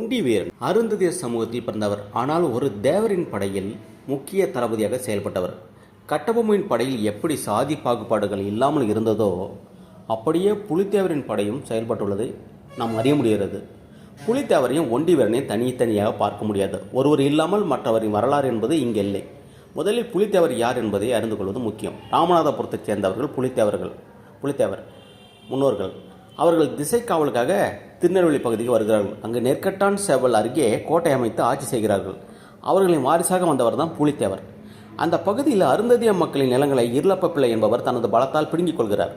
ஒண்டி வீரன் அருந்ததிய சமூகத்தில் பிறந்தவர். ஆனால் ஒரு தேவரின் படையில் முக்கிய தளபதியாக செயல்பட்டவர். கட்டபொம்மையின் படையில் எப்படி சாதி பாகுபாடுகள் இல்லாமல் இருந்ததோ அப்படியே புலித்தேவரின் படையும் செயல்பட்டுள்ளது நாம் அறிய முடிகிறது. புலித்தேவரையும் ஒண்டி வீரனையும் தனித்தனியாக பார்க்க முடியாது. ஒருவர் இல்லாமல் மற்றவரின் வரலாறு என்பது இங்கே இல்லை. முதலில் புலித்தேவர் யார் என்பதை அறிந்து கொள்வது முக்கியம். ராமநாதபுரத்தைச் சேர்ந்தவர்கள் புலித்தேவர்கள். புலித்தேவர் முன்னோர்கள். அவர்கள் திசை காவலுக்காக திருநெல்வேலி பகுதிக்கு வருகிறார்கள். அங்கு நெற்கட்டான் சேவல் அருகே கோட்டை அமைத்து ஆட்சி செய்கிறார்கள். அவர்களின் வாரிசாக வந்தவர் தான் புலித்தேவர். அந்த பகுதியில் அருந்ததிய மக்களின் நிலங்களை இருளப்ப பிள்ளை என்பவர் தனது பலத்தால் பிடுங்கிக் கொள்கிறார்.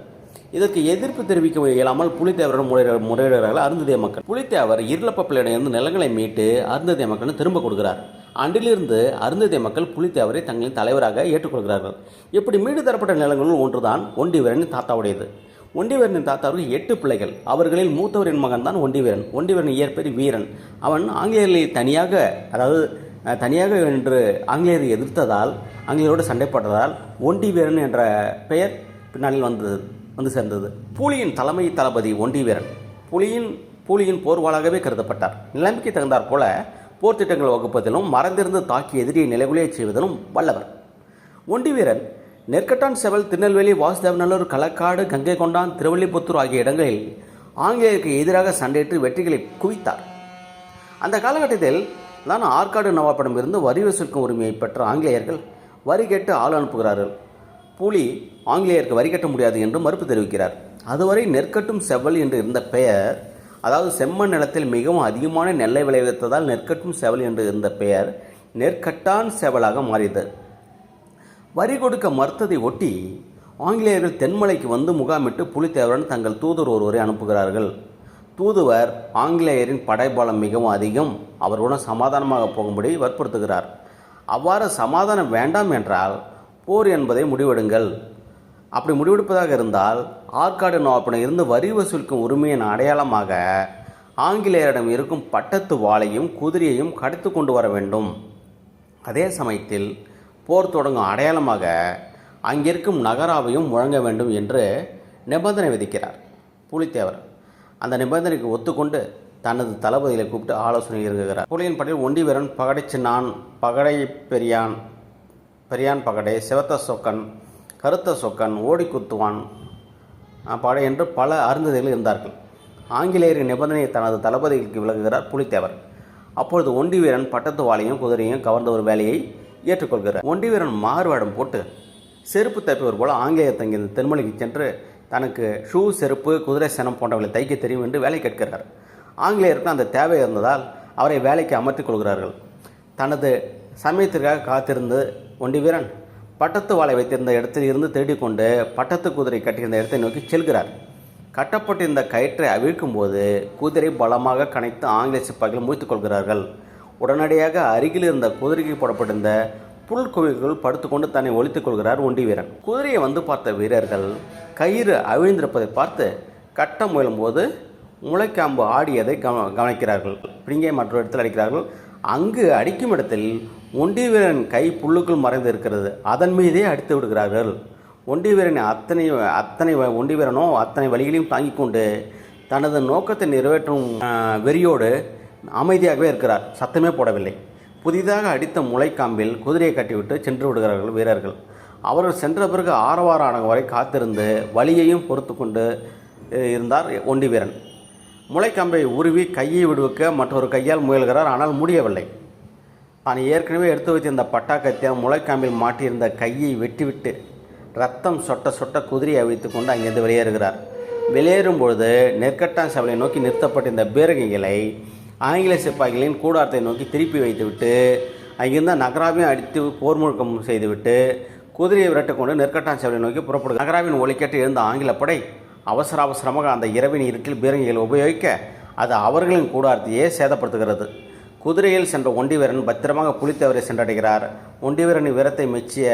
இதற்கு எதிர்ப்பு தெரிவிக்க இயலாமல் புலித்தேவரிடம் முறையிட முறையிடுகிறார்கள் அருந்ததிய மக்கள். புலித்தேவர் இருளப்ப பிள்ளையிடம் நிலங்களை மீட்டு அருந்ததிய மக்களும் திரும்ப கொடுக்கிறார். அன்றிலிருந்து அருந்ததிய மக்கள் புலித்தேவரை தங்களின் தலைவராக ஏற்றுக்கொள்கிறார்கள். இப்படி மீடு தரப்பட்ட நிலங்களுள் ஒன்றுதான் ஒண்டிவீரனின் தாத்தாவுடையது. ஒண்டிவீரனின் தாத்தாவுக்கு எட்டு பிள்ளைகள். அவர்களில் மூத்தவரின் மகன் தான் ஒண்டிவீரன். ஒண்டிவீரன் இயற்பெயர் வீரன். அவன் ஆங்கிலேயர்களை தனியாக அதாவது தனியாக என்று ஆங்கிலேயரை எதிர்த்ததால் ஆங்கிலேயரோடு சண்டைப்பட்டதால் ஒண்டிவீரன் ஒண்டி வீரன் என்ற பெயர் பின்னாளில் வந்தது வந்து சேர்ந்தது. பூலியின் தலைமை தளபதி ஒண்டி வீரன் புலியின் பூலியின் போர்வாளாகவே கருதப்பட்டார். நிலைமைக்கு தகுந்தாற் போல போர் திட்டங்கள் வகுப்பதிலும் மறந்திருந்து தாக்கி எதிரியை நிலைகுலையச் செய்வதிலும் வல்லவர். ஒண்டி வீரன் நெற்கட்டான் செவல் திருநெல்வேலி வாசுதேவநல்லூர் களக்காடு கங்கை கொண்டான் திருவள்ளிபுத்தூர் ஆகிய இடங்களில் ஆங்கிலேயருக்கு எதிராக சண்டையிட்டு வெற்றிகளை குவித்தார். அந்த காலகட்டத்தில் தான் ஆற்காடு நவாப்படம் இருந்து வரி வசூலிக்கும் உரிமையை பெற்ற ஆங்கிலேயர்கள் வரி கேட்டு ஆள் அனுப்புகிறார்கள். புலி ஆங்கிலேயருக்கு வரி கட்ட முடியாது என்று மறுப்பு தெரிவிக்கிறார். அதுவரை நெற்கட்டும் செவ்வல் என்று இருந்த பெயர் அதாவது செம்மண் நிலத்தில் மிகவும் அதிகமான நெல்லை விளைவித்ததால் நெற்கட்டும் செவல் என்று இருந்த பெயர் நெற்கட்டான் செவலாக மாறியது. வரி கொடுக்க மறுத்ததை ஒட்டி ஆங்கிலேயர்கள் தென்மலைக்கு வந்து முகாமிட்டு புலித்தேவரன் தங்கள் தூதர் ஒருவரை அனுப்புகிறார்கள். தூதுவர் ஆங்கிலேயரின் படைபலம் மிகவும் அதிகம். அவருடன் சமாதானமாக போகும்படி வற்புறுத்துகிறார். அவ்வாறு சமாதானம் வேண்டாம் என்றால் போர் என்பதை முடிவெடுங்கள். அப்படி முடிவெடுப்பதாக இருந்தால் ஆற்காடு நவாப்பிடம் இருந்து வரி வசூலிக்கும் உரிமையின் அடையாளமாக ஆங்கிலேயரிடம் இருக்கும் பட்டத்து வாளையும் குதிரையையும் கடத்து கொண்டு வர வேண்டும். அதே சமயத்தில் போர் தொடங்கும் அடையாளமாக அங்கிருக்கும் நகராவையும் முழங்க வேண்டும் என்று நிபந்தனை விதிக்கிறார் புலித்தேவர். அந்த நிபந்தனைக்கு ஒத்துக்கொண்டு தனது தளபதிகளை கூப்பிட்டு ஆலோசனை இருக்கிறார் புலியின் படையில் ஒண்டிவீரன் பகடைச்சு பகடை சின்னான் பகடை பெரியான் பெரியான் பகடை சிவத்த சொக்கன் கருத்த சொக்கன் ஓடி குத்துவான் படை என்று பல அருந்ததிகள் இருந்தார்கள். ஆங்கிலேயரின் நிபந்தனையை தனது தளபதிகளுக்கு விலகுகிறார் புலித்தேவர். அப்பொழுது ஒண்டி வீரன் பட்டத்து வாளையும் குதிரையும் கவர்ந்த ஒரு வேலையை ஏற்றுக்கொள்கிறார் ஒண்டி வீரன் மாறுவேடம் போட்டு செருப்பு தைப்பவர் போல ஆங்கிலேயர் தங்கிய தென்மொழிக்கு சென்று தனக்கு ஷூ செருப்பு குதிரை சனம் போன்றவர்களை தைக்க தெரியும் என்று வேலை கேட்கிறார். ஆங்கிலேயருக்கு அந்த தேவை இருந்ததால் அவரை வேலைக்கு அமர்த்திக் கொள்கிறார்கள். தனது சமயத்திற்காக காத்திருந்து ஒண்டி வீரன் பட்டத்து வாளை வைத்திருந்த இடத்தில் இருந்து தேடிக்கொண்டு பட்டத்து குதிரை கட்டியிருந்த இடத்தை நோக்கி செல்கிறார். கட்டப்பட்டிருந்த கயிற்றை அவிழ்க்கும் போது குதிரை பலமாக கனைத்து ஆங்கில சிப்பாய்கள் முடித்துக் கொள்கிறார்கள். உடனடியாக அருகில் இருந்த குதிரைக்கு போடப்பட்டிருந்த புல் குவிகளுக்குள் படுத்துக்கொண்டு தன்னை ஒழித்துக் கொள்கிறார் ஒண்டி வீரன். குதிரையை வந்து பார்த்த வீரர்கள் கயிறு அவிழ்ந்திருப்பதை பார்த்து கட்ட முயலும்போது முளைக்காம்பு ஆடியதை கவ கவனிக்கிறார்கள். பிடிங்கை மற்றொரு இடத்தில் அடிக்கிறார்கள். அங்கு அடிக்கும் இடத்தில் ஒண்டி வீரன் கை புல்லுக்குள் மறைந்து இருக்கிறது. அதன் மீதே அடித்து விடுகிறார்கள். ஒண்டி வீரன் அத்தனை அத்தனை வ- ஒண்டி வீரனோ அத்தனை வழிகளையும் தாங்கிக் கொண்டு தனது நோக்கத்தை நிறைவேற்றும் வெறியோடு அமைதியாகவே இருக்கிறார். சத்தமே போடவில்லை. புதிதாக அடித்த முளைக்காம்பில் குதிரையை கட்டிவிட்டு சென்று விடுகிறார்கள் வீரர்கள். அவர்கள் சென்ற பிறகு ஆரவார வரை காத்திருந்து வலியையும் பொறுத்து கொண்டு இருந்தார் ஒண்டி வீரன். முளைக்காம்பை உருவி கையை விடுவிக்க மற்றொரு கையால் முயல்கிறார் ஆனால் முடியவில்லை. தான் ஏற்கனவே எடுத்து வைத்திருந்த பட்டா முளைக்காம்பில் மாட்டியிருந்த கையை வெட்டிவிட்டு ரத்தம் சொட்ட சொட்ட குதிரையை அவிழ்த்து கொண்டு அங்கிருந்து வெளியேறுகிறார். வெளியேறும் பொழுது நெற்கட்டான் சபலை நோக்கி நிறுத்தப்பட்டிருந்த பீரங்கிகளை ஆங்கில சிப்பாய்களின் கூடாரத்தை நோக்கி திருப்பி வைத்துவிட்டு அங்கிருந்த நகராவையும் அடித்து போர் முழுக்கம் செய்துவிட்டு குதிரையை விரட்டு கொண்டு நெற்கட்டான் நோக்கி புறப்படும் நகராவின் ஒலிக்கேட்டு எழுந்த ஆங்கில படை அவசர அவசரமாக அந்த இரவின் இருட்டில் பீரங்கிகள் உபயோகிக்க அது அவர்களின் கூடாரத்தையே சேதப்படுத்துகிறது. குதிரையில் சென்ற ஒண்டிவீரன் பத்திரமாக புலித்தேவரை சென்றடைகிறார். ஒண்டிவீரனின் வீரத்தை மெச்சிய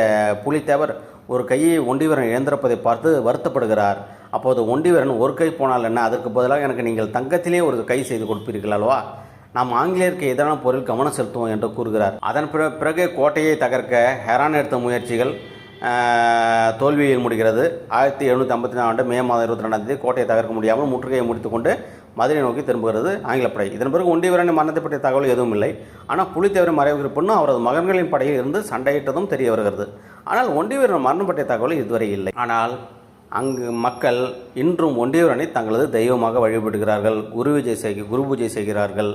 புலித்தேவர் ஒரு கையை ஒண்டிவரன் இழந்திருப்பதை பார்த்து வருத்தப்படுகிறார். அப்போது ஒண்டிவரன் ஒரு கை போனால் என்ன? அதற்கு பதிலாக எனக்கு நீங்கள் தங்கத்திலே ஒரு கை செய்து கொடுப்பீர்கள் அல்லவா? நாம் ஆங்கிலேயருக்கு எதிரான பொருள் கவனம் செலுத்துவோம் என்று கூறுகிறார். அதன் பிற- பிறகு கோட்டையை தகர்க்க ஹெரான் எடுத்த முயற்சிகள் தோல்வியில் முடிகிறது. ஆயிரத்தி எழுநூற்றி ஐம்பத்தி நாலு ஆண்டு மே மாதம் இருபத்தி ரெண்டாம் தேதி கோட்டையை தகர்க்க முடியாமல் முற்றுகையை முடித்துக்கொண்டு மதுரை நோக்கி திரும்புகிறது ஆங்கிலப்படை. இதன் பிறகு ஒண்டிவரன் மரணத்தை பற்றிய தகவல் எதுவும் இல்லை. ஆனால் புலித்தேவரின் மறைவு பின்னும் அவரது மகன்களின் படையில் இருந்து சண்டையிட்டதும் தெரிய வருகிறது. ஆனால் ஒண்டிவீரன் மரணம் பற்றிய தகவல் இதுவரை இல்லை. ஆனால் அங்கு மக்கள் இன்றும் ஒண்டியூரனை தங்களது தெய்வமாக வழிபடுகிறார்கள். குரு விஜய் செய்க குரு பூஜை செய்கிறார்கள்.